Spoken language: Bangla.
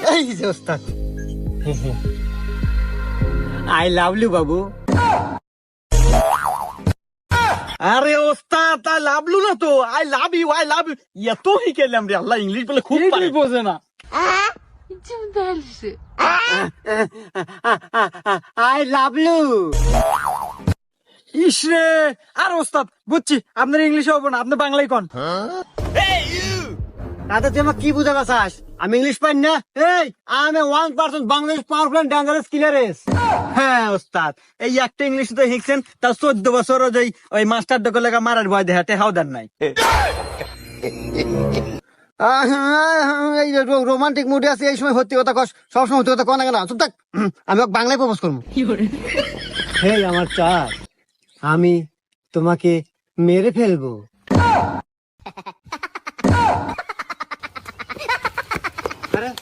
এই যে ওস্তাদ। আই লাভ ইউ বাবু। আরে ওস্তাদ আই লাভ ইউ না তো? I love you I love you এত হি কেলাম রে আল্লাহ ইংলিশ বলে খুব পারে। বোঝে না। আই লাভ ইউ ইসরে আর ওস্তাদ বুঝছি আপনার ইংলিশ হব না আপনি বাংলায় কন। তাতে তুই কি বুঝাবে চাস আমি ইংলিশ পাই না? এই আমি one percent Bangladesh powerful and dangerous killers হ্যাঁ ওস্তাদ। এই একটা ইংলিশ তো শিখছেন তার চোদ্দ বছর ওই ওই মাস্টার দোকান লেগা মারার ভয় দেখাতে হাও দেন নাই এই রোমান্টিক মুডে আছে এই সময় সত্যি কথা কস সবসময় সত্যি কথা কন কেন চুপ থাক। আমি ওকে বাংলায় প্রপোজ করব। হে আমার চার আমি তোমাকে মেরে ফেলব। it?